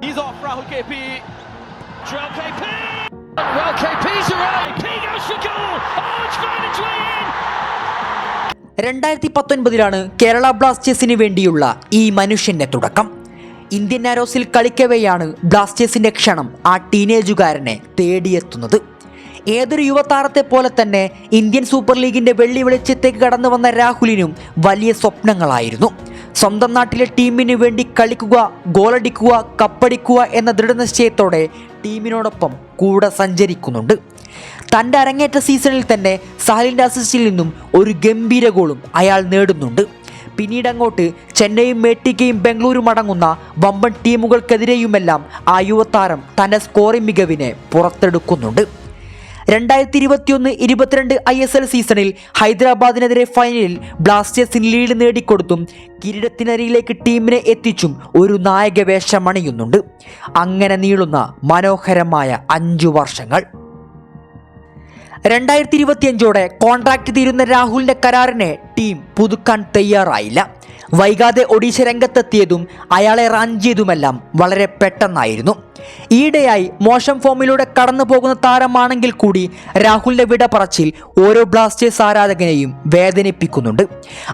He's off Rahul KP. Joel KP. Well, KP's around. KP goes for goal. Oh, it's found its way in. രണ്ടായിരത്തി പത്തൊൻപതിലാണ് കേരള ബ്ലാസ്റ്റേഴ്സിന് വേണ്ടിയുള്ള ഈ മനുഷ്യന്റെ തുടക്കം Indian ആരോസിൽ കളിക്കവെയാണ് ബ്ലാസ്റ്റേഴ്സിന്റെ ക്ഷണം ആ ടീനേജുകാരനെ തേടിയെത്തുന്നത് ഏതൊരു യുവതാരത്തെ പോലെ തന്നെ ഇന്ത്യൻ സൂപ്പർ ലീഗിന്റെ വെള്ളി വെളിച്ചത്തേക്ക് കടന്നു വന്ന രാഹുലിനും വലിയ സ്വപ്നങ്ങളായിരുന്നു സ്വന്തം നാട്ടിലെ ടീമിന് വേണ്ടി കളിക്കുക ഗോളടിക്കുക കപ്പടിക്കുക എന്ന ദൃഢനിശ്ചയത്തോടെ ടീമിനോടൊപ്പം കൂടെ സഞ്ചരിക്കുന്നുണ്ട്. തന്റെ അരങ്ങേറ്റ സീസണിൽ തന്നെ സഹലിന്റെ അസിസ്റ്റിൽ നിന്നും ഒരു ഗംഭീര ഗോളും അയാൾ നേടുന്നുണ്ട്. പിന്നീട് അങ്ങോട്ട് ചെന്നൈയും മേട്ടിക്കയും ബംഗളൂരും അടങ്ങുന്ന വമ്പൻ ടീമുകൾക്കെതിരെയുമെല്ലാം ആ യുവതാരം തന്റെ സ്കോറിംഗ് മികവിനെ പുറത്തെടുക്കുന്നുണ്ട്. രണ്ടായിരത്തി ഇരുപത്തിയൊന്ന് ഇരുപത്തിരണ്ട് ഐ എസ് എൽ സീസണിൽ ഹൈദരാബാദിനെതിരെ ഫൈനലിൽ ബ്ലാസ്റ്റേഴ്സിന് ലീഡ് നേടിക്കൊടുത്തും കിരീടത്തിനരിയിലേക്ക് ടീമിനെ എത്തിച്ചും ഒരു നായക വേഷമണിയുന്നുണ്ട്. അങ്ങനെ നീളുന്ന മനോഹരമായ അഞ്ചു വർഷങ്ങൾ. രണ്ടായിരത്തി ഇരുപത്തിയഞ്ചോടെ കോൺട്രാക്ട് തീരുന്ന രാഹുലിന്റെ കരാറിനെ ടീം പുതുക്കാൻ തയ്യാറായില്ല. വൈകാതെ ഒഡീഷ രംഗത്തെത്തിയതും അയാളെ റാഞ്ചിയതുമെല്ലാം വളരെ പെട്ടെന്നായിരുന്നു. ഈയിടെയായി മോശം ഫോമിലൂടെ കടന്നു പോകുന്ന താരമാണെങ്കിൽ കൂടി രാഹുലിന്റെ വിട പറച്ചിൽ ഓരോ ബ്ലാസ്റ്റേഴ്സ് ആരാധകനെയും വേദനിപ്പിക്കുന്നുണ്ട്.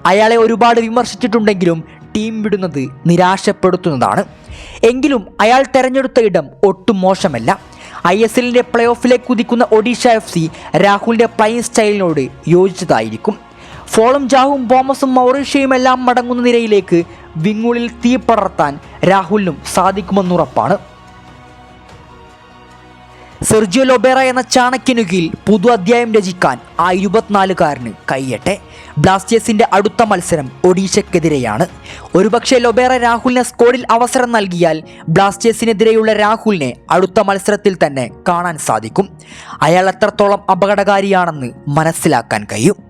അയാളെ ഒരുപാട് വിമർശിച്ചിട്ടുണ്ടെങ്കിലും ടീം വിടുന്നത് നിരാശപ്പെടുത്തുന്നതാണ്. എങ്കിലും അയാൾ തെരഞ്ഞെടുത്ത ഇടം ഒട്ടും മോശമല്ല. ഐ എസ് എല്ലിന്റെ പ്ലേ ഓഫിലേക്ക് കുതിക്കുന്ന ഒഡീഷ എഫ് സി രാഹുലിന്റെ പ്ലേയിങ് സ്റ്റൈലിനോട് യോജിച്ചതായിരിക്കും. ഫോളും ജാഹും ബോമസും മൗറീഷ്യയും എല്ലാം മടങ്ങുന്ന നിരയിലേക്ക് വിങ്ങുളിൽ തീ പടർത്താൻ രാഹുലിനും സാധിക്കുമെന്നുറപ്പാണ് സെർജിയോ ലൊബേറ എന്ന ചാണക്യനു കീഴിൽ പുതു അധ്യായം രചിക്കാൻ ആ ഇരുപത്തിനാലുകാരന് കൈയട്ടെ ബ്ലാസ്റ്റേഴ്സിന്റെ അടുത്ത മത്സരം ഒഡീഷയ്ക്കെതിരെയാണ് ഒരുപക്ഷെ ലൊബേറ രാഹുലിനെ സ്കോഡിൽ അവസരം നൽകിയാൽ ബ്ലാസ്റ്റേഴ്സിനെതിരെയുള്ള രാഹുലിനെ അടുത്ത മത്സരത്തിൽ തന്നെ കാണാൻ സാധിക്കും. അയാൾ എത്രത്തോളം അപകടകാരിയാണെന്ന് മനസ്സിലാക്കാൻ കഴിയും.